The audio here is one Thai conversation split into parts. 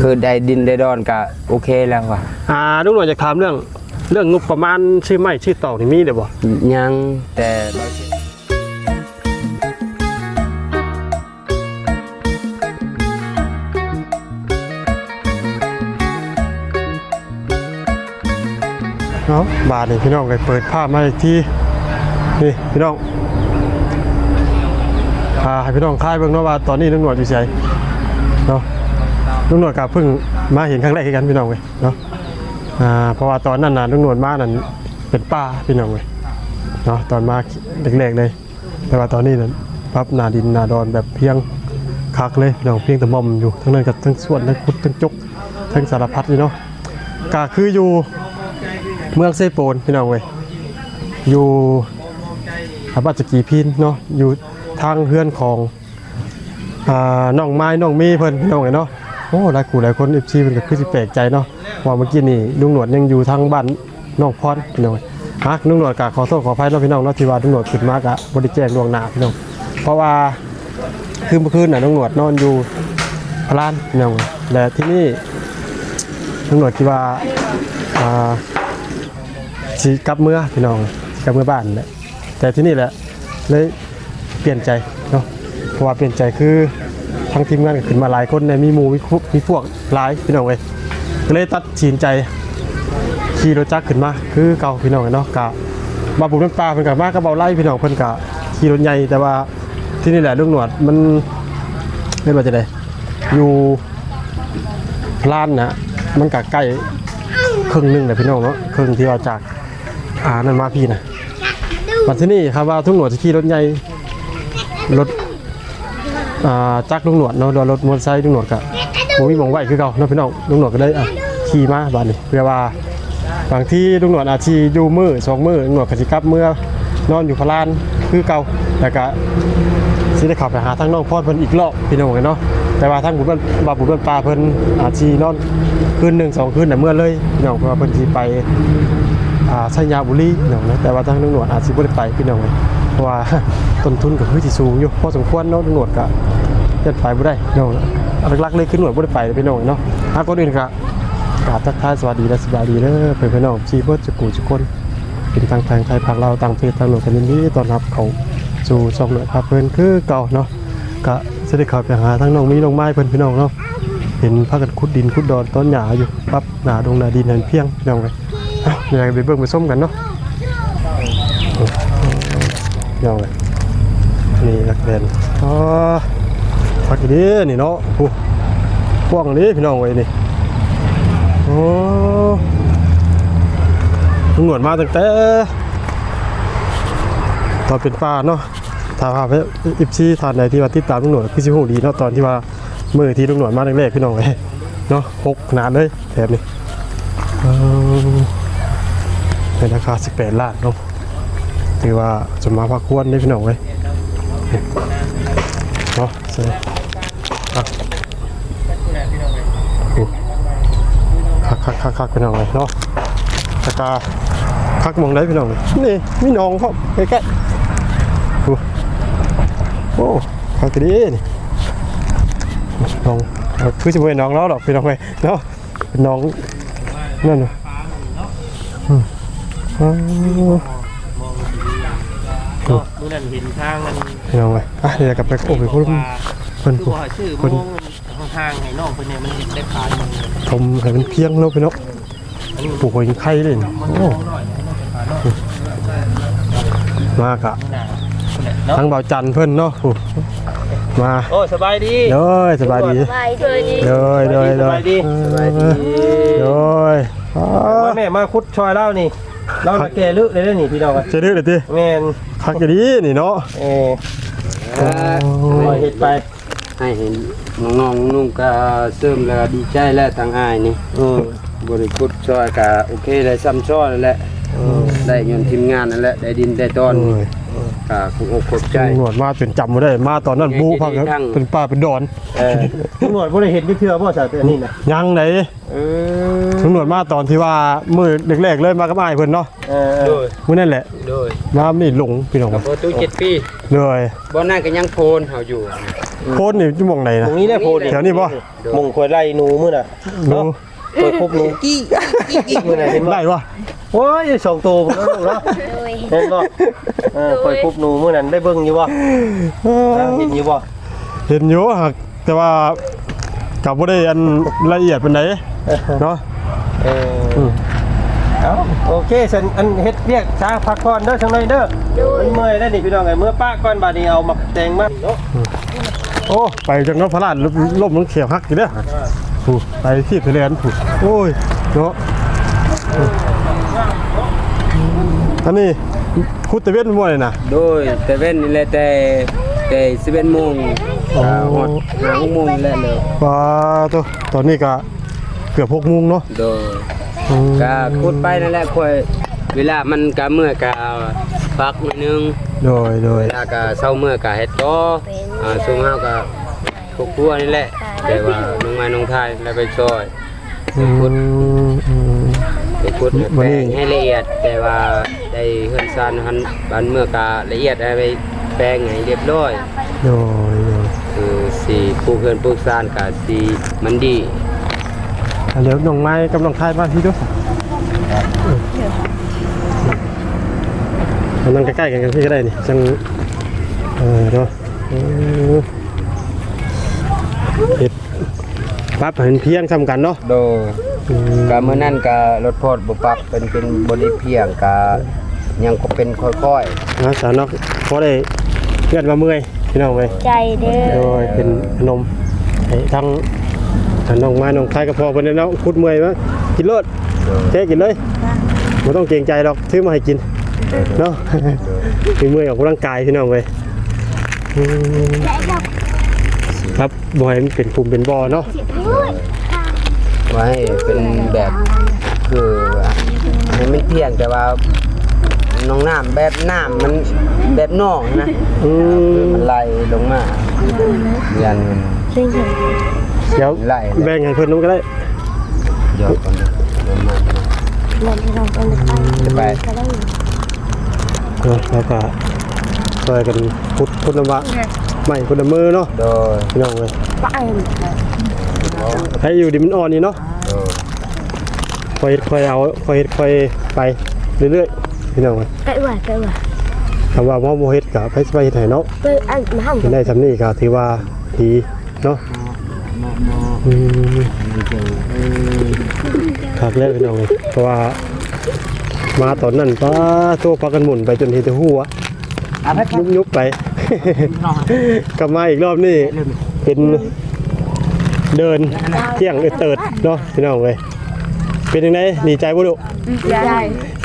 คือได้ดินได้ดอนก็โอเคแล้วว่ะอ่าลุงหน่อยจะถามเรื่อง เรื่องงบประมาณชื่อไม้ชื่อตอกนี่มีเด้บ่ยังแต่บางทีเนาะบาทนี่พี่น้องไปเปิดภาพมาอีกทีนี่พี่น้องพาให้พี่น้องคายเบิ่งเนาะว่าตอนนี้ลุงหน่อยอยู่ไสเนาะ ลุงน่อยก็เพิ่งมาเห็นครั้งแรกกันพี่น้องเว้ยเนาะอ่าเพราะว่าตอนนั้นน่ะลุงน่อยมานั่นเป็นป้าพี่น้องเว้ยเนาะตอนมาเด็กๆเลย แต่ว่าตอนนี้นั้นพับนาดินนาดอนแบบเพียงคักเลยพี่น้องเพียงแต่มอมอยู่ทั้งนั้นกับทั้งส่วนทั้งคุดทั้งจกทั้งสารพัดเลยเนาะก็คืออยู่เมืองเซโปนพี่น้องเว้ยอยู่อาบัตสกีพินเนาะอยู่ทางเฮือนของอ่าน้องไม้น้องมีเพิ่นพี่น้องเว้ยเนาะ โอ้หลายคู่หลายคนเอฟซีเพิ่นก็คือสิแปลกใจเนาะว่าเมื่อกี้นี่ลุงหนวดยังอยู่ทางบ้านน้องพรพี่น้องฮักลุงหนวดก็ขอโทษขออภัยเนาะพี่น้องเนาะที่ว่าลุงหนวดขึ้นมากะบ่ได้แจ้งล่วงหน้าพี่น้องเพราะว่าคืนเมื่อคืนน่ะลุงหนวดนอนอยู่พลานพี่น้องและที่นี่ลุงหนวดคิดว่าอ่าสีกลับเมื่อพี่น้องกลับเมื่อบ้านแหละแต่ที่นี่แหละเลยเปลี่ยนใจเนาะเพราะว่าเปลี่ยนใจคือ ทั้งทีมงานก็ขึ้นมาหลายคนเนี่ยมีหมู่มีคุมีพวกหลายพี่น้องเลยก็เลยตัดสินใจขี่รถจักรขึ้นมา คือเก่าพี่น้องเนาะกะบาบุญน้ำปลาเพิ่นกะมาก็เบาไล่พี่น้องเพิ่นกะขี่รถใหญ่แต่ว่าที่นี่แหละลุงหนวดมันเรียกว่าจะไดอยู่พลานนะมันกะใกล้ครึ่งหนึงแหละพี่น้องเนาะครึ่งที่ว่าจากอ่านั่นมาพี่นะมาที่นี่ครับว่าทุกหน่วยจะขี่รถใหญ่รถ จักรลุงหนวดเนาะหรือว่ารถมอเตอร์ไซค์ลุงหนวดกะผมมีหมองไหวคือเก่าเนาะพี่น้องลุงหนวดก็เลยอะขี่มาบ้านนี้เพื่อว่าบางที่ลุงหนวดอาจจะอยู่มือสองมือลุงหนวดก็สิกลับเมื่อนอนอยู่พะลานคือเก่าแต่ก็สิได้เขับไปหาทางน้องพอดเพิ่นอีกรอบพี่น้องเนาะแต่ว่าทางบุญบ้านบาบุญบ้านปลาเพิ่นอาจสินอนคืนหนึ่งสองคืนน่ะเมื่อเลยพี่น้องเพราะว่าเพิ่นสิไปอ่าชัยยาบุรีพี่น้องนะแต่ว่าทางตำรวจอาจสิบ่ได้ไปพี่น้องเลย เพราะว่าต้นทุนก็คือสิสูงอยู่พอสมควรเนาะตำรวจก็ยัดไปบ่ได้พี่น้องอันหลักๆเลยคือหน่วยบ่ได้ไปพี่น้องเนาะหาคนอื่นก็กราบทักทายสวัสดีและสบายดีเด้อเพื่อนพี่น้องชีเบิดจะกูทุกคนเป็นทางทางไทยภาคเราต่างประเทศทางหน่วยกันนดีต้อนรับเขาสู่ช่องหน่วยภาเพิ่นคือเก่าเนาะก็สิได้เข้าไปหาทั้งน้องมีน้องไม้เพิ่อนพี่น้องเนาะเห็นพากันขุดดินขุดดอนต้นหญ้าอยู่ปั๊บหนาดงหนาดินหันเพียงพี่น้องไปเอ้าเดี๋ยวไปเบิ่งไปส้มกันเนาะ พี่น้องเลยนี่นักเรียนอ๋อพักอีนี้นี่เนาะโอ้พวกนี้พี่น้องไว้ยนี่โอ้ลุงหนวดมาตั้งแต่ตอนเป็นป้าเนาะถ้าพาไปอิบซีทานไหนที่ว่าติดตามลุงหนวดพี่ชิฮูดีเนาะตอนที่ว่ามือที่ลุงหนวดมาแรกๆพี่น้องเลยเนาะหกขนาดเลยแถบนี้เออในราคา18ล้านเนาะ ถือว่าสมมาพักควรได้พี่น้องเลยเนาะใช่ครับโอ้คักคักคักคักพี่น้องเลยเนาะตะกาคักมองได้พี่น้องเลยนี่มีน้องเขาใกล้ๆโอ้โอ้คักดีนี่น้องเอาคือจะเป็นน้องเราดอกเป็นน้องไปเนาะเป็นน้องนั่นน่ะอืมอ๋อ ก็มื้อนั้นเห็นทางมันเป็นน้องไปอะเดี๋ยวกลับไปโอ้ไปพูดเพิ่นคือพูดว่าชื่อเพิ่นมองทางให้น้องเพิ่นเนี่ยมันได้ขายมันชมให้มันเพียงเนาะพี่เนาะปลูกไว้กินไข่เลยนี่โอ้มากอะทางเบาจันทร์เพิ่นเนาะโอ้มาโอ้สบายดีเด้อสบายดีไปดีเด้อเด้อเด้อสบายดีเด้อเด้ออ๋อมาแม่มาคุดชอยเล่านี่ เราน่ะแก่ลึกเลยเด้อนี่พี่น้องอะจะดื้อเลยดิแม่นคักจะดีนี่เนาะเออปล่อยเฮ็ดไปให้เห็นน้องๆนุ่งก็เสริมแล้วก็ดีใจแล้วทางอ้ายนี่อืมบริกุดช่อยก็โอเคได้ซ้ำช่อนั่นแหละได้เงินทีมงานนั่นแหละได้ดินได้ต้นโอ้ย ก็คงอกขอบใจ ตำรวจมาเป็นจำไม่ได้ มาตอนนั้นบูพักครับทั้งเป็นป้าเป็นดอนเออตำรวจบ่ได้เห็นที่เทื่อบ่ซะแต่อันนี้น่ะยังไหนเออตำรวจมาตอนที่ว่ามือแรกๆเลยมากับอ้ายเพิ่นเนาะเออโดยมื้อนั่นแหละ โดยมานี่หลงพี่น้องประตู7ปีเลยบ่นั่นก็ยังโพนเฮาอยู่อโพนนี่อยู่หม่องไหนตนะ รงนี้ได้โพดแถวนี้บ่ มงคอยไล่หนูมื้อน่ะหนูเนาะคอยพบหนูกี้กี้กี้มื้อน่ะเห็นบ่ได้บ่ โอ้ยสองตัวพุ่นเนาะเนาะเห็นบ่เออคอยพบหนูมื้อนั้นได้เบิ่งอยู่บ่นะเห็นอยู่บ่เห็นอยู่หักแต่ว่ากับบ่ได้อันละเอียดปานใดเนาะเอออเอาโอเคฉันอันเฮ็ดเรียกช้าพักก่อนเด้อจังหน่อยเด้อมันเมื่อยแล้วนี่พี่น้องไอ้เมื่อป้าก่อนบาดนี้เอามาแต่งมาเนาะโอ้ไปจังเนาะพระราชล่มมันเขียวหักอยู่เด้อผู้ไปที่ทะเลนผู้โอ้ยเนาะ อันนี้คุดตะเวนบ่เลยนะโดยแต่เว้นนี่แหละแต่แต่11โมงอ๋ออ่าฮอด5โมงนี่แหละเลยปลาตัวตอนนี้ก็เกือบ6โมงเนาะโดยอืมก็ขุดไปนั่นแหละค่อยเวลามันก็เมื่อก็พักมื้อนึงโดยโดยเวลาก็เช้าเมื่อก็เฮ็ดต่ออ่าช่วงเฮาก็ครอบครัวนี่แหละแต่ว่าน้องไม้น้องทายแล้วไปช่วย อืมอืมไป ขุดวัแปนลนี้งให้ละเอียด แต่ว่าได้เฮือนซานหันบ้านเมื่อก็ละเอียดให้ไปแปลงให้เรียบร้อยโดยโดยคือสีปลูกเฮือนปลูกซานก็สีมันดีอะเดี๋ยวน้องไม้กับน้องทายมาที่ดูเอานั่งใกล้ๆกันกันพี่ก็ได้นี่จังเออเนาะอืมเฮ็ดปั๊บเห็นเพียงซ้ำกันเนาะ โดยอืม ก็เมื่อนั้นก็รถโพดบ่ปรับเป็นเป็นบริเพียงก็ยังก็เป็นค่อยนะสาวเนาะพอได้เพื่อนมาเมื่อยพี่น้องเว้ยใจเด้อโดยเป็นขนมให้ทั้งทั้งน้องไม้น้องทายก็พอเพิ่นเนาะคุดเมื่อยมั้ยกินโลดๆโดยเจ๊กินเลยไม่ต้องเกรงใจหรอกซื้อมาให้กินเนาะมีมือออกกำลังกายพี่น้องเว้ยอืมครับบอยมันเป็นกลุ่มเป็นบอเนาะ ไว้เป็นแบบคือว่าให้มันเพียงแต่ว่าน้องน้ำแบบน้ำมันแบบนองนะอืมมันไหลลงมายันมันเดี๋ยวไล่เลยแบ่งให้เพิ่นนู้นก็ได้หยอดก่อนนะลงมาเล่นเราไปเลยจะไปก็ได้เนาะแล้วก็ช่วยกันพุดพุดน้ำวะไม่พุดน้ำมือเนาะโดยพี่น้องเว้ย ไปให้อยู่ดิมันอ่อนนี่เนาะโดยคอยเฮ็ดคอยเอาคอยเฮ็ดคอยไปเรื่อยๆพี่น้องเว้ยไปว่าไปว่าคำว่าหมอโมเฮ็ดกับไปไปเฮ็ดให้เนาะไปอันมาห้องเป็นได้สำนี้ก็ถือว่าดีเนาะอืมครับแล้วพี่น้องเพราะว่ามาตอนนั้นป้าตัวพากันหมุนไปจนเห็นแต่หัวยุบยุบๆไปกลับมาอีกรอบนี่ เป็นเดินเที่ยงเติดเนาะพี่น้องเลยเป็นยังไงดีใจบ่ลูกใจ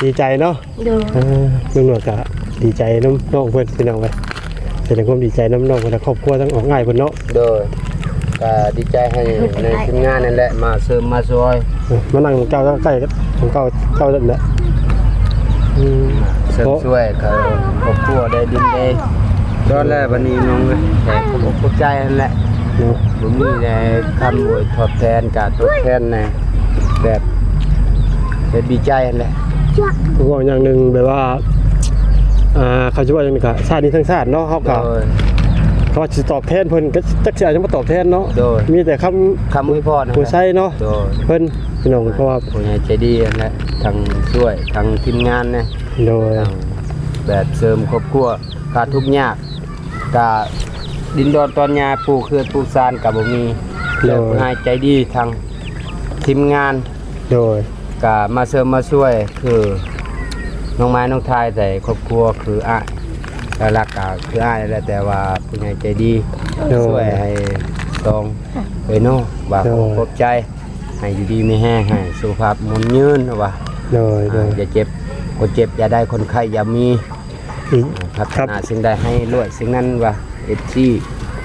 ดีใจเนาะดูเออลุงหนวดก็ดีใจน้ำน้องเพื่อนพี่น้องเลยแสดงความดีใจน้ำน้องและครอบครัวทั้งออกง่ายเพิ่นเนาะโดยก็ดีใจให้ในทีมงานนั่นแหละมาเสริมมาช่วยเออมานั่งเก้าใกล้กันของเก้าเก้านั่นแหละอืม เสริมช่วยเขาครอบครัวได้ดินได้ ตอนแรกวันนี้น้องแขกขอบคุณใจนั่นแหละเนาะบ่มีในคำอวยทดแทนการทดแทนในแบบแบบดีใจนั่นแหละผมบอกอย่างหนึ่งแบบว่าอ่าเขาจะว่าอย่างนี้ก็ชาตินี้ทั้งชาติเนาะเขาก็โดยเขาว่าสิตอบแทนเพิ่นก็จักสิอาจจะมาตอบแทนเนาะโดยมีแต่คำคำอวยพรนะผู้ใช้เนาะโดยเพิ่นพี่น้องเพราะว่าผู้ใหญ่ใจดีนั่นแหละทางช่วยทางทีมงานเนี่ยโดยทางแบบเสริมครอบครัวกาทุกข์ยาก กาดินดอนตอนยาปลูกเขื่อนปลูกซานกับบ่มีแล้วผู้ใหญ่ใจดีทางทีมงานโดยก็มาเสริมมาช่วยคือน้องไม้น้องทายแต่ครอบครัวคืออ้ายแต่รักก็คืออ้ายนั่นแหละแต่ว่าผู้ใหญ่ใจดีโดช่วยยให้ตองเอ้ยโน่ว่าโดย ขอบใจให้อยู่ดีไม่แห้งให้สุขภาพมันยืนว่า โดยโดอ่ายอย่าเจ็บคนเจ็บอย่าได้คนไข้อย่ามีอีก พัฒครับนาสิ่งใดให้รวยสิ่งนั้นว่าเอจี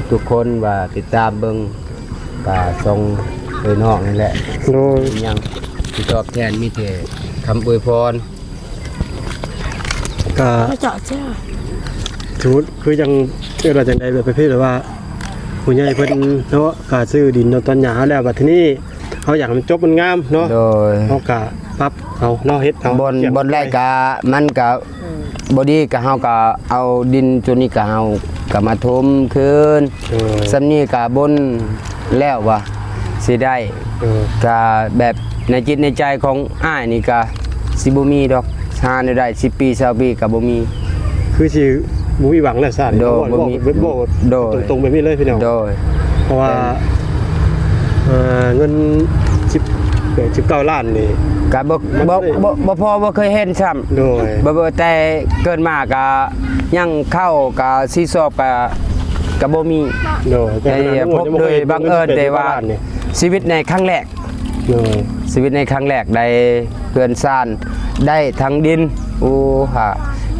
ทุกคนว่าติดตามเบิ่งก็ทรงเอ้ยนอกนี่แหละโดยยังที่ตอบแทนมีแต่คำอวยพรก็ไปเจาะเจ้าสมมุติคือยังเออเราจังไดแบบประเภทแบบว่าผู้ใหญ่เพิ่นเนาะก็ซื้อดินเนาะตอนหยาแล้วบัดทีนี้เขาอยากให้มันจบมันงามเนาะโดยเขาก็ปรับเอาเนาะเฮ็ดเอาบนเกี่ยงบนแรกกะมันกะ บ่ดีก็เฮาก็เอาดินตัวนี้ก็เฮาก็มาถมคืนเออสำนี้ก็บนแล้วว่าสิได้เออก็แบบในจิตในใจของอ้ายนี่ก็สิบ่มีดอกหาได้ได้10ปี20ปีก็บ่มี คือสิบ่มีหวังแล้วซ่าโดบอกบ่มีบอกบอกโดตรงๆแบบนี้เลยพี่น้องโดยเพราะว่าเอ่อ เงิน10เอ่อ19ล้านนี่ ก็บ่บ่บ่บ่พอบ่เคยเห็นซ้ำโดยบ่บ่แต่เกิดมาก็ยังเข้าก็สิสอบก็ก็บ่มีโดยแต่พบโดยบังเอิญได้ว่านี่ชีวิตในครั้งแรก โดยชีวิตในครั้งแรกได้เพื่อนซ่านได้ทั้งดินโอ้ฮะ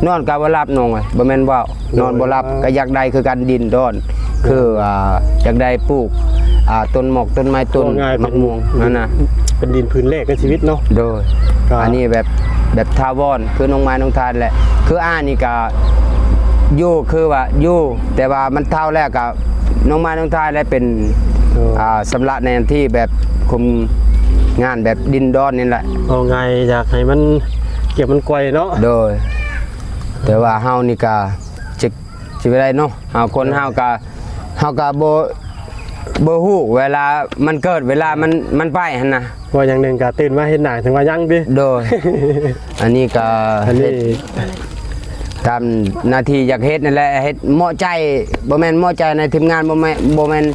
นอนก็บ่หลับนองเอ้ยบ่แม่นว่านอนบ่หลับก็อยากได้คือกันดินดอน คืออ่าอยากได้ปลูก อ่าต้นหมอกต้นไม้ต้นว่าง่ายมะม่วงนั่นน่ะเป็นดินพื้นแรกในชีวิตเนาะ โดยครับ อันนี้แบบแบบทาวอนคือน้องไม้น้องทานแหละ คืออ่านี่ก็อยู่คือว่าอยู่แต่ว่ามันเท่าแล้วกับน้องไม้น้องทานแล้วเป็นโดยอ่าสำระในที่แบบคุมงานแบบดินดอนนี่แหละ เอาไงอยากให้มันเก็บมันไกวเนาะ โดย แต่ว่าเฮานี่ก็จะสิไปได้เนาะเฮาคนเฮาก็เฮาก็บ่ บ่ฮู้เวลามันเกิดเวลามันมันไปหั่นน่ะว่าอย่างหนึ่งก็ตื่นมาเห็นหน้าถึงว่ายังดิ โดย อันนี้ก็อันนี้ทำหน้าที่อยากเฮ็ดนั่นแหละเฮ็ดเหมาะใจบ่แม่นเหมาะใจในทีมงานบ่แม่นบ่แม่น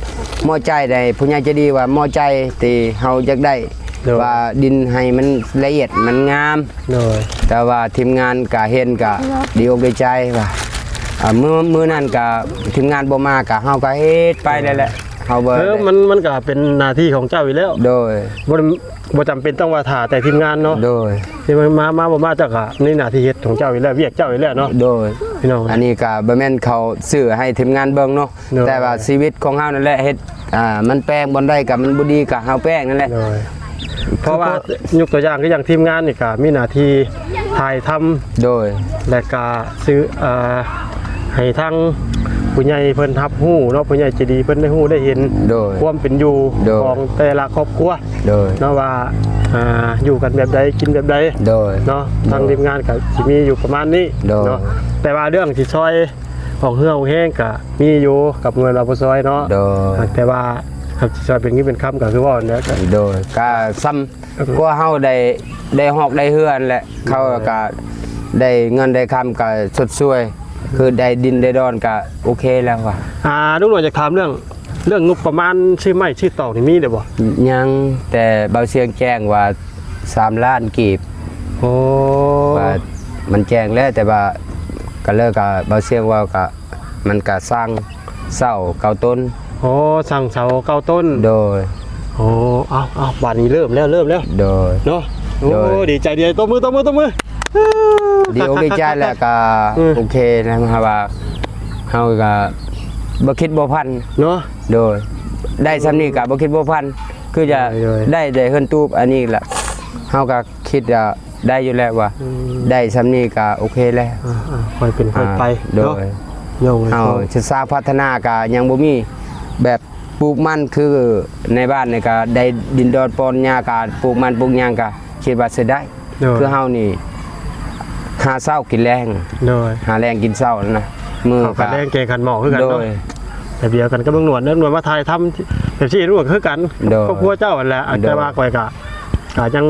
เหมาะใจได้ผู้ใหญ่ใจะดีว่าเหมาะใจที่เฮาอยากได้โดย ว่าดินให้มันละเอียดมันงาม โดยแต่ว่าทีมงานก็เห็นก็ดีอกดีใจว่าอ่ามื้อมื้อนั้นก็ทีมงานบ่มาก็เฮาก็เฮ็ดไปนั่นแหละ เฮาบ่เออมันมันก็เป็นหน้าที่ของเจ้าอยู่แล้วโดยบ่ได้บ่จำเป็นต้องว่าถ่าแต่ทีมงานเนาะโดยที่มันมามาบ่มาเจ้าก็นี่หน้าที่เฮ็ดของเจ้าอยู่แล้วเวียกเจ้าอยู่แล้วเนาะโดยพี่น้องอันนี้ก็บ่แม่นเขาซื้อให้ทีมงานเบิ่งเนาะโดยแต่ว่าชีวิตของเฮานั่นแหละเฮ็ดอ่ามันแป้งบ่ได้ก็มันบ่ดีก็เฮาแป้งนั่นแหละโดยเพราะว่ายกตัวอย่างก็อย่างทีมงานนี่ก็มีหน้าที่ถ่ายทำโดยและก็ซื้อเอ่อให้ทาง ผู้ใหญ่เพิ่นรับรู้เนาะผู้ใหญ่ใจดีเพิ่นได้รู้ได้เห็นโดย ความเป็นอยู่โดย ของแต่ละครอบครัวโดย เนาะว่าอ่าอยู่กันแบบใดกินแบบใดโดย เนาะทางทีมงานก็สิมีอยู่ประมาณนี้โดย เนาะแต่ว่าเรื่องที่ซอยของเฮือของแห้งก็มีอยู่กับเงินเราบ่ซอยเนาะโดย แต่ว่าครับที่ซอยเป็นงี้เป็นคำก็คือว่าเนี่ยก็โดยก็ซ้ำกว่าเฮาได้ได้หอกได้เฮือนแหละเขาก็ได้เงินได้คำก็สดช่วย คือได้ดินได้ดอนก็โอเคแล้วว่ะอ่าลุงหน่อยจะถามเรื่อง เรื่องงบประมาณชื่อไม้ชื่อตอกนี่มีเด้อบ่ยังแต่เบาเสียงแจ้งว่า3ล้านกีบโอ้ว่ามันแจ้งแล้วแต่ว่าก็เลิกกับเบาเสียงว่าก็มันก็สร้างเสาเก่าต้น โอ้สั่งเสาเก้าต้นโดย โอ้เอาเอาบาดนี้เริ่มแล้วเริ่มแล้วโดย เนาะโอ้โดย ดีใจดีใจตบมือตบมือตบมือ ดีอกดีใจแหละก็อืมโอเคนะครับว่าเฮาก็บ่คิดบ่พันเนาะโดย ได้ซ้ำนี้ก็บ่คิดบ่พันคือจะโดยได้ได้เฮือนตูบอันนี้แหละเฮาก็คิดว่าได้อยู่แล้วว่าอืมได้ซ้ำนี้ก็โอเคแล้วอ่าอ่าค่อยเป็นค่อยไปโดเนาะยโยงเฮาจะสร้างพัฒนาก็ยังบ่มีแบบปลูกมันคือในบ้านนี่ก็ได้ดินดอนปอนหญ้าก็ปลูกมันปลูกหยังก็คิดว่าสิได้โดยคือเฮานี่ หาเช้ากินแรงโดยหาแรงกินเช้านั่นนะมือเขาขัก็นแดงเกงขันหมอกคือกันโดเนาะยแบบเดียวกันก็เบิ่งหนวดเด้อหนวดมาถ่ายทำแบบที่รู้ก็คือกันโดยครอบครัวเจ้าอันแหละอาจโดจะยว่าก่อยกะกะยัง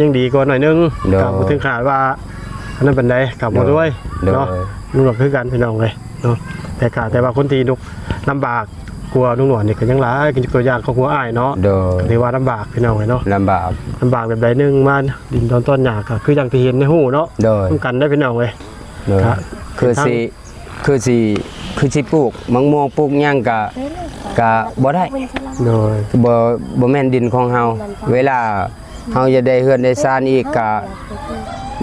ยังดีกว่าหน่อยนึงโดยกับบ่ถึงขนาดว่าอันนั้นเป็นไดกับบ่ด้วยโดยเนาะนุ่งหนวดคือกันพี่น้องเลยเนาะแต่กะแต่ว่าคนที่นุกลำบาก กลัวนุ่งหนวดนี่ก็ยังหลายกินตัวอย่างครอบครัวอ้ายเนาะโดยถือว่าลำบากพี่น้องเลยเนาะลำบากลำบากแบบใดหนึงมาดินตอนต้นหยาก็คืออย่างที่เห็นในหูเนาะโดยต้องกันได้พี่น้องเลยโดยครับคือสิคือสิคือสิปลูกมะม่วงปลูกหยังก็ก็บ่ได้ โดยบ่บ่แม่นดินของเฮาเวลาเฮาจะได้เฮือนได้ซานอีกก็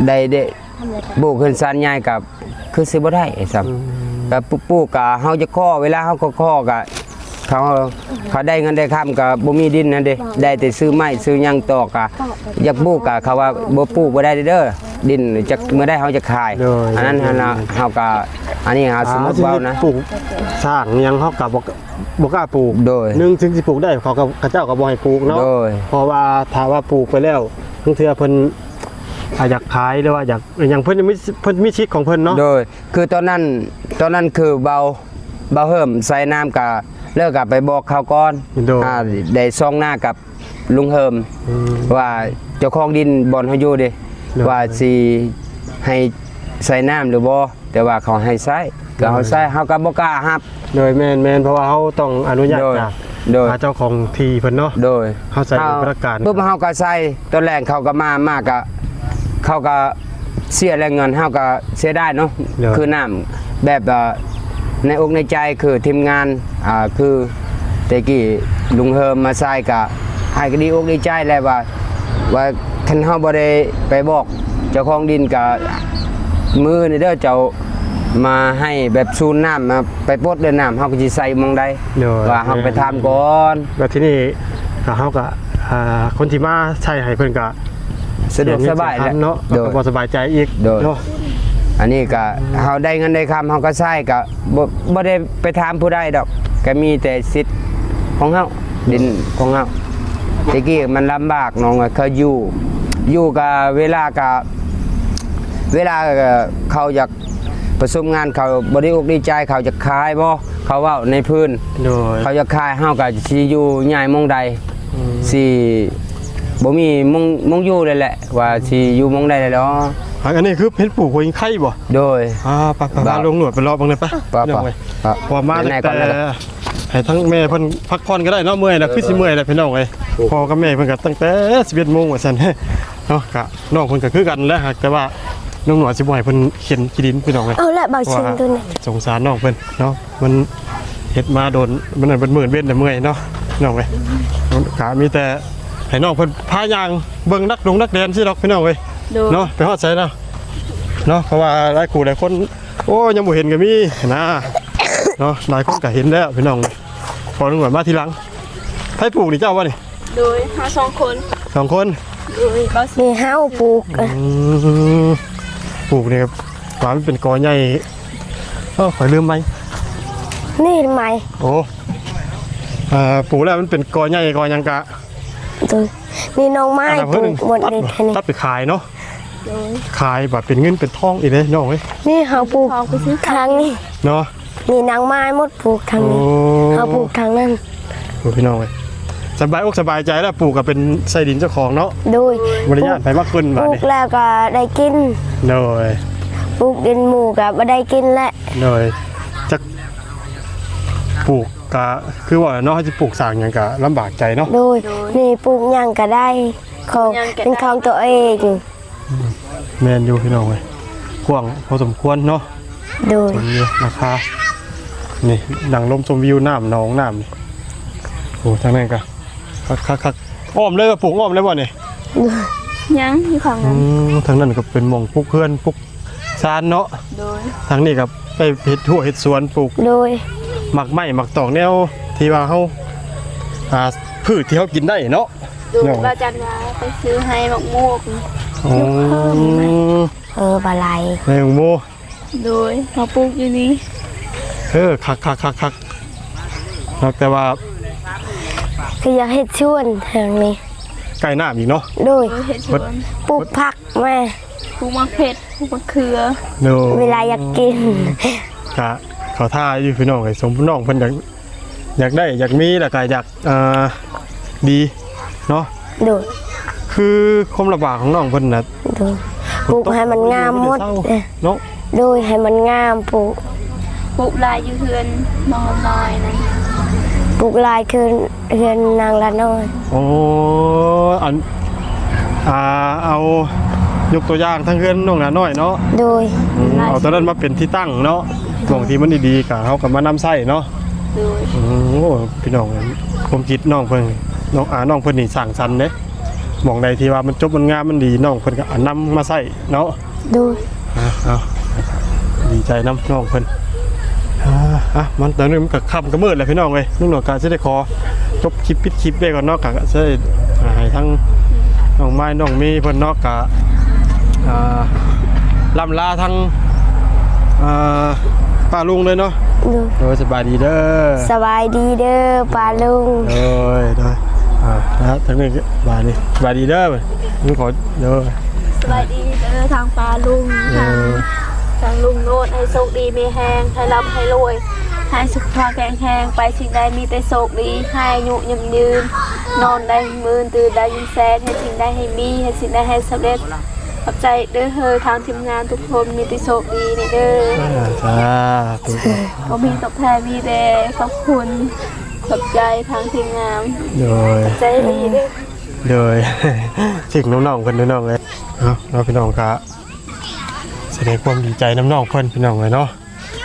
ได้ได้ปลูกเฮือนซานใหญ่ก็คือสิบ่ได้ไอ้ซ้ํก็ปลูกปลูกก็เฮาจะขอเวลาเฮาก็ขอก็ เขาเขาได้เงินได้คำก็บ่มีดินนั่นเด้ได้แต่ซื้อไม้ซื้อหยังตอกก็อยากปลูกก็เขาว่าบ่ปลูกบ่ได้เด้อดินจะเมื่อได้เฮาจะขาย โดย อันนั้นเฮาน่ะเฮาก็อันนี้เฮาสมมุติอ่เว้านะ ปลูกสร้างอิหยังเขากับบ่บ่กล้าปลูกโดย หนึ่งถึงสิปลูกได้เขาก็เขาเจ้าก็บ่ให้ปลูกเนาะโดย เพราะว่าถ้าว่าปลูกไปแล้วบางเทื่อเพิ่นอาอยากขายหรือว่าอยากอย่างเพิ่นมีเพิ่นมีชิดของเพิ่นเนาะ โดยคือตอนนั้นตอนนั้นคือเบาเบาเฮิมใส่น้ำกับ เลิกกับไปบอกเขาก่อนโดย อ่าได้ซองหน้ากับลุงเฮิม อืม ว่าเจ้าของดินบอนเขาอยู่เดิโดยว่าสิให้ใส่น้ำหรือบ่แต่ว่าเขาให้ใส่ก็เขาใส่เขาก็บ่กล้ารับ โดยแม่นแม่นเพราะว่าเขาต้องอนุญาตโดยจากโดย เจ้าของที่เพิ่นเนาะ โดยเข้าใจเป็นประการปุ๊บเขาก็ใส่ตอนแรกเขาก็มามากก็เขาก็เสียแรงเงินเขาก็เสียได้เนาะเดี๋ยวคือน้ำแบบเอ่อ ในอกในใจคือทีมงานอ่าคือเตกี้ลุงเฮิมมาใส่ก็ให้ก็ดีอกดีใจแหล้วว่า ว่าคันเฮาบ่ได้ไปบอกเจ้าของดินก็มือนี่เด้อเจ้ามาให้แบบซูนน้ำมาไปปลดเดินน้ำเฮาก็สิใส่หมองใดโดย ว่าเฮาไปทำก่อนแล้วที่นี่ก็เขาก็อ่าคนที่มาใช้ให้เพิ่นก็สะดวกสบายแหแหละเนาะโดแล้วยก็บ่สบายใจอีกโดย เนาะ อันนี้ก็เฮาได้เงินได้คำเฮาก็ใช้ก็บ่บ่ได้ไปถามผู้ใดดอกก็มีแต่สิทธิ์ของเฮาดินของเฮาตะกี้มันลำบากน้องอะเขาอยู่อยู่กับเวลากับเวลาก็เขาอยากประสมงานเขาบ่ได้อกดีใจเขาจะขายบ่เขาเว้าในพื้นโดยเขาจะขายเฮาก็สิอยู่ย้ายหมองใดสิบ่มีหมองหมองอยู่เลยแหละ ว่าสิอยู่หมองใดเลยเนาะ อันนี้คือเห็นปลูกหัวยิงไข่บ่โดยอ่าปะปะบ้ามาลงหนวดไปรอบบังเลยปะปะพี่น้องปะเว้ยปะพอมาเดี๋ยวไหนตั้งก่อนแต่เลยให้ทั้งแม่เพิ่นพักผ่อนก็ได้เนาะเมื่อยแล้วคือสิเมื่อยแล้วพี่น้องเว้ยพ่อกับแม่เพิ่นก็ตั้งแต่11โมงว่าซั่นเนาะกะน้องเพิ่นก็คือกันแหล้วแต่ว่าน้องหนวดสิบ่ให้เพิ่นเขียนขี้ดินพี่น้องเว้ยเอาละเบาเพราะชิงว่าตัวนี้สงสารน้องเพิ่นเนาะมันเฮ็ดมาโดนมันนั่นเป็นหมื่นเว้นแต่เมื่อยเนาะน้องเว้ยกะมีแต่ให้น้องเพิ่นพายางเบิ่งนักดงนักเรียนสิดอกพี่น้องเว้ย โดย เนาะไปฮอดไสเนาะเนาะเพราะว่าหลายคู่หลายคน โอ้ยังบ่เห็นก็มีนะเนาะหลายคนก็เห็นแล้วพี่น้องพอนึกว่ามาทีหลังไผปลูกนี่เจ้าว่านี่โดยมาสองคนสองคนโดยเบาสิมีห้าวปลูกอะอืมปลูกนี่ครับว่ามันเป็นกอใหญ่เอ้าขอยลืมไหมนี่ทำไมโอ้อ่าปลูกแล้วมันเป็นกอใหญ่กอหยังกะตัวนี่น้องไม้อันนั้นปเพิ่ลูนกหมดตัดเลยทีนี้ตัดไปขายเนาะ โดยขายแบบเป็นเงินเป็นทองอีกเลยน้องเอ้ยนี่เขาปลูกทองไปซื้อทางนี้เนาะนี่นางไม้หมดปลูกทางโอ้นี้เขาปลูกทางนั้นโอ้พี่น้องเอ้ยสบายอกสบายใจแล้วปลูกกับเป็นไส้ดินเจ้าของเนาะโดยบริญาตไปมากขึ้นปบาดลูกนี้แล้วก็ได้กินโดยปลูกดินหมูกับไม่ได้กินแหละโดยจะปลูกกะคือว่าเนาะจะปลูกสร้างหยังกะลำบากใจเนาะโดยนี่ปลูกหยังก็ได้ของเป็นของตัวเอง แมนอยู่พี่น้องเอ้ยกว้างพอสมควรเนาะโดยตรงนี้ราคานี่ดังลมชมวิวน้ำหนองน้ำนี่โอ้ทางนั้นกะคักคักคักอ้อมเลยว่าปลูกอ้อมเลยบ่เนี่ยยังอยู่ข้างอืนั้นมทางนั้นก็เป็นหมองปลูกเพื่อนปลูกซานเนาะโดยทางนี้ก็ไปเฮ็ดทั่วเฮ็ดสวนปลูก โดยหมักไม้หมักตอกแนวที่ว่าเฮาอ่าพืชที่เฮากินได้เนาะ โดยบาจันว่าไปซื้อให้หมกมวก อ๋อเออบาไลในหงโมโดยมาปลูกอยู่นี่เออคักคักคักคักนอกแต่ว่าคืออยากเห็ดชวนทางนี้ใกล้น้ำอีกเนาะโดยโดยเห็ดสวนปลูกผักแม่ปลูกมะเผ็ดปลูกมะเขือเนาะเวลาอยากกินกะเขาท่าอยู่พี่น้องไอ้สมพี่น้องเพิ่นอยากอยากได้อยากมีแล้วก็อยากอ่าดีเนาะโดย คือความลำบากของน้องเพิ่นน่ะโดยปลูกให้มันงามหมดเอ้ยเนาะโดยให้มันงามปลูกปลูกลายอยู่เฮือนนอนน้อยนะปลูกลายคือเรือนนางละน้อยโอ้อันอ่าเอายกตัวอย่างทั้งเพื่อนน้องหนาน้อยเนาะโดยอืมเอาตัวนั้นมาเป็นที่ตั้งเนาะตรงที่มันดีๆก็เฮาก็มานำใช้เนาะ โดยอืมโอ้พี่น้องผมคิดน้องเพิ่นน้องอาน้องเพิ่นนี่สร้างสรรค์เด้ห มองใดที่ว่ามันจบมันงามมันดีน้องเพิ่นก็เอานำมาใช้เนาะโดยอะเอาดีใจน้ำน้องเพิ่นอ่าอะมันตอนนี้มันก็ค่ำก็มืดแล้วพี่น้องเอ้ยนุ่งหนวดกาสิได้ขอจบคลิปปิดคลิปไว้ก่อนเนาะกะสิได้อ่าให้ทั้งน้องไม้น้องมีเพิ่นเนาะกะอ่าล่ำลาทั้งอ่าป้าลุงเลยเนาะโดย โดยสบายดีเด้อสบายดีเด้อปาลุง โดยโดย อ่านะทั้งนี้บายดีบายดีเด้อมึงขอเด้อสบายดีทางปลาลุงเอทางอทางลุงโนดให้โชคดีมีแหงให้ร่ำให้รวยให้สุขภาพแข็งแรงไปสิ่งใดมีแต่โชคดีให้อายุยืนยืน นอนได้หมื่นตื่นได้ยินแสนให้สิ่งใดให้มีให้สิ่งใดให้สำเร็จขอบใจเด้อเฮอทางทีมงานทุกคนมีแต่โชคดีในเด้อ อ่าจ้าถูกต้องก็มีตอบแทนมีแต่ขอบคุณ ขอบใจทางทีมงานโดย ใจดีเด้อโดย ถึงน้องๆเพิ่นน้องๆเลยเนาะเราพี่น้องกะแสดงความดีใจน้ำน้องเพิ่นพี่น้องเลยเนาะ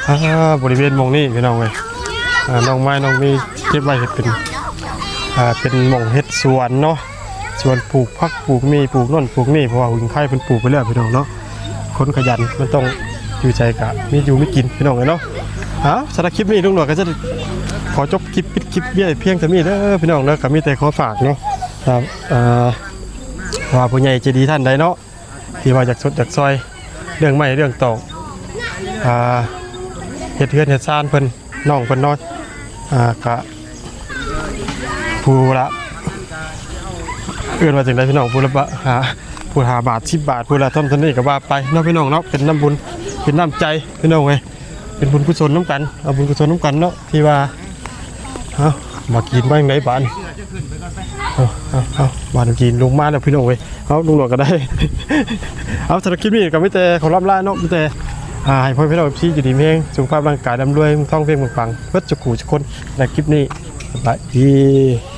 อ่าบริเวณหมองนี้พี่น้องเลยอ่าน้องไม้น้องมีเก็บไว้เฮ็ดเป็นอ่าเป็นหม่องเฮ็ดสวนเนาะสวนปลูกผักปลูกมีปลูกโน่นปลูกนี่เพราะว่าหุงไข่เพิ่นปลูกไปแล้วพี่น้องเนาะคนขยันมันต้องอยู่ใจกะมีอยู่มีกินพี่น้องเลยเนาะอ้าวสำหรับคลิปนี้ลุงหนวดก็จะข อจบคลิปปิดคลิปเบี้ยเพียงเท่านี้เด้อพี่น้องเด้อก็มีแต่ขอฝากเนาะครับอ่อว่าผู้ใหญ่ใจะดีท่านใดเนาะที่ว่าจากสดจากซอยเรื่องใหม่เรื่องตอกอ่าเฮ็ดเฮือนเฮ็ดซ่านเพิ่นน้องเพิ่นน้อยอ่ากะผู้ละเอื้อนว่าจังไดพี่น้องผู้ละบะหาผู้หาบาท10บาทผู้ละต้นเท่านี้ก็ว่าไปเนาะพี่น้องเนาะเป็นน้ำบุญเป็นน้ำใจพี่น้องเว้ยเป็นบุญกุศลน้ำกันเอาบุญกุศลน้ำกันเนาะที่ว่า เอามากินบ้างไหนบ้านเอาเอาเอาบ้านกินลงมาแล้วพี่น้องเว้ยเอาลุงหลวดก็ได้ เอาสำหรับคลิปนี้กับพี่เต้ขอรับลาเนาะพี่เต้อ่าให้พ่อพี่น้องที่อยู่ดีมีแรงสุขภาพร่างกายดำด้วยท่องเพลงปังๆเพื่อจะขู่ทุกคนในคลิปนี้สบายดี